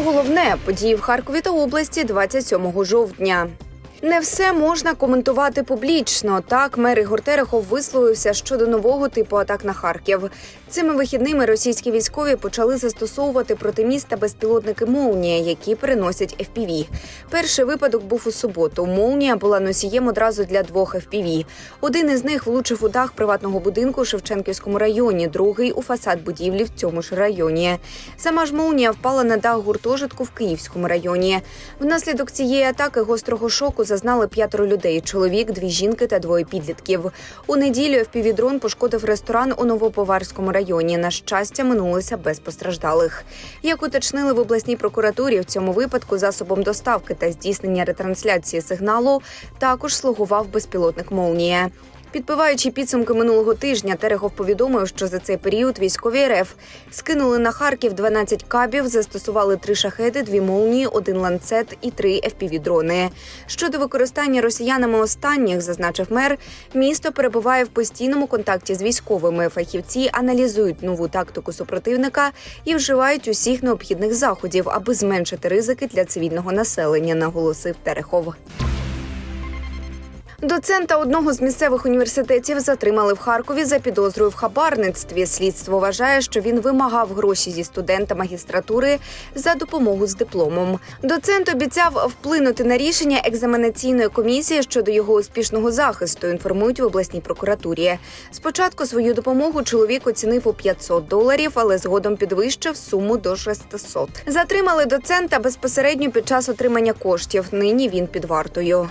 головне події в Харкові та області 27 жовтня. Не все можна коментувати публічно. Так, мер Ігор Терехов висловився щодо нового типу атак на Харків. Цими вихідними російські військові почали застосовувати проти міста безпілотники «Молнія», які переносять FPV. Перший випадок був у суботу. «Молнія» була носієм одразу для двох FPV. Один із них влучив у дах приватного будинку у Шевченківському районі, другий у фасад будівлі в цьому ж районі. Сама ж «Молнія» впала на дах гуртожитку в Київському районі. Внаслідок цієї атаки гострого шоку зазнали п'ятеро людей: чоловік, дві жінки та двоє підлітків. У неділю FPV-дрон пошкодив ресторан у Новоповарському районі. На щастя, минулося без постраждалих. Як уточнили в обласній прокуратурі, в цьому випадку засобом доставки та здійснення ретрансляції сигналу також слугував безпілотник «Молнія». Підбиваючи підсумки минулого тижня, Терехов повідомив, що за цей період військові РФ скинули на Харків 12 кабів, застосували три шахеди, дві молнії, один ланцет і три FPV-дрони. Щодо використання росіянами останніх, зазначив мер, місто перебуває в постійному контакті з військовими. Фахівці аналізують нову тактику супротивника і вживають усіх необхідних заходів, аби зменшити ризики для цивільного населення, наголосив Терехов. Доцента одного з місцевих університетів затримали в Харкові за підозрою в хабарництві. Слідство вважає, що він вимагав гроші зі студента магістратури за допомогу з дипломом. Доцент обіцяв вплинути на рішення екзаменаційної комісії щодо його успішного захисту. Інформують в обласній прокуратурі. Спочатку свою допомогу чоловік оцінив у 500 доларів, але згодом підвищив суму до 600. Затримали доцента безпосередньо під час отримання коштів. Нині він під вартою.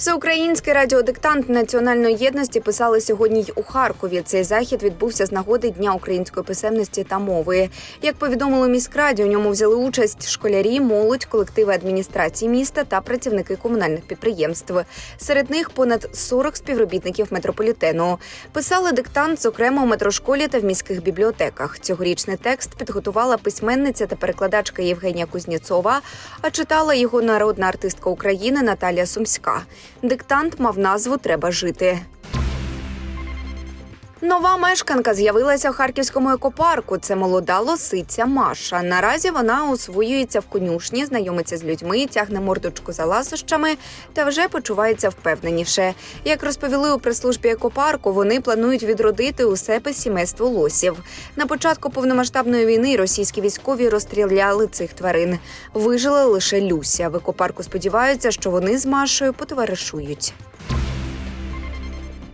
Всеукраїнський радіодиктант національної єдності писали сьогодні й у Харкові. Цей захід відбувся з нагоди Дня української писемності та мови. Як повідомили міськраді, у ньому взяли участь школярі, молодь, колективи адміністрації міста та працівники комунальних підприємств. Серед них понад 40 співробітників метрополітену. Писали диктант, зокрема у метрошколі та в міських бібліотеках. Цьогорічний текст підготувала письменниця та перекладачка Євгенія Кузнєцова, а читала його народна артистка України Наталія Сумська. Диктант мав назву Треба жити. Нова мешканка з'явилася в харківському екопарку. Це молода лосиця Маша. Наразі вона освоюється в конюшні, знайомиться з людьми, тягне мордочку за ласощами та вже почувається впевненіше. Як розповіли у прес-службі екопарку, вони планують відродити у себе сімейство лосів. На початку повномасштабної війни російські військові розстріляли цих тварин. Вижила лише Люся. В екопарку сподіваються, що вони з Машою потоваришують.